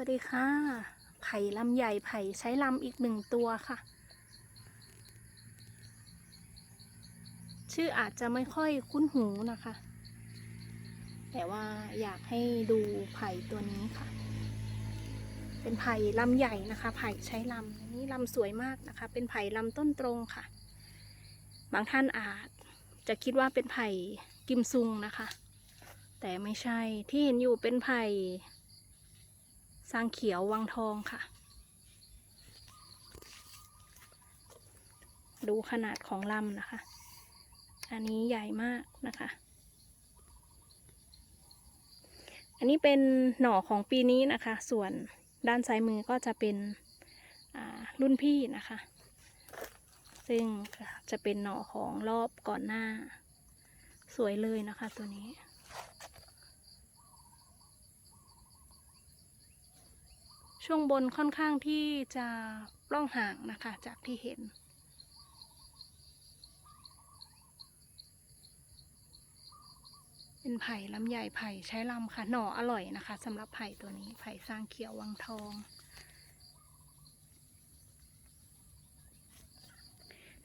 วัสดีค่ะ ไผ่ลำใหญ่ไผ่ใช้ลำอีกหนึ่งตัวค่ะ ชื่ออาจจะไม่ค่อยคุ้นหูนะคะ แต่ว่าอยากให้ดูไผ่ตัวนี้ค่ะ เป็นไผ่ลำใหญ่นะคะ ไผ่ใช้ลำนนี้ลำสวยมากนะคะ เป็นไผ่ลำต้นตรงค่ะ บางท่านอาจจะคิดว่าเป็นไผ่กิมซุงนะคะ แต่ไม่ใช่ที่เห็นอยู่เป็นไผ่ สร้างเขียววังทองค่ะ ดูขนาดของลำนะคะ อันนี้ใหญ่มากนะคะ อันนี้เป็นหน่อของปีนี้นะคะ ส่วนด้านซ้ายมือก็จะเป็นรุ่นพี่นะคะ ซึ่งจะเป็นหน่อของรอบก่อนหน้า สวยเลยนะคะตัวนี้ ช่วงบนค่อนข้างที่จะล้องห่างนะคะจากที่เห็น เป็นไผ่ลำใหญ่ไผ่ใช้ลำค่ะ หน่ออร่อยนะคะสำหรับไผ่ตัวนี้ไผ่สร้างเขียววังทอง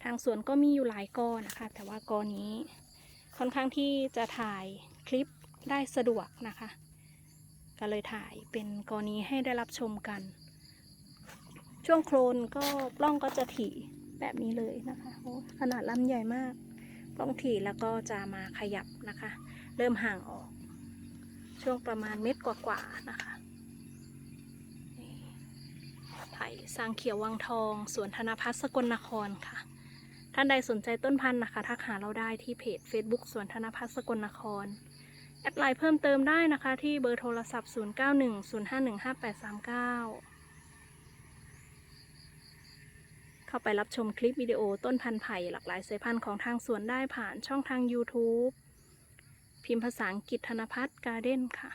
ทางสวนก็มีอยู่หลายกอนะคะ แต่ว่ากอนี้ค่อนข้างที่จะถ่ายคลิปได้สะดวกนะคะ ก็เลยถ่ายเป็นกรณีให้ได้รับชมกัน ช่วงโคลนก็ปล้องก็จะถี่แบบนี้เลยนะคะขนาดลำใหญ่มากปล้องถี่แล้วก็จะมาขยับนะคะ เริ่มห่างออก ช่วงประมาณเม็ดกว่าๆนะคะนี่ไผ่สร้างเขียววังทอง สวนธนพัฒน์สกลนครค่ะ ท่านใดสนใจต้นพันธุ์นะคะ ทักหาเราได้ที่เพจ Facebook สวนธนพัฒน์สกลนคร แอดไลน์เพิ่มเติมได้นะคะที่เบอร์โทรศัพท์ 0910515839 เข้าไปรับชมคลิปวิดีโอต้นพันธุ์ไผ่หลากหลายสายพันธุ์ของทางสวนได้ผ่านช่องทาง YouTube พิมพ์ภาษาอังกฤษธนพัฒน์การ์เด้นค่ะ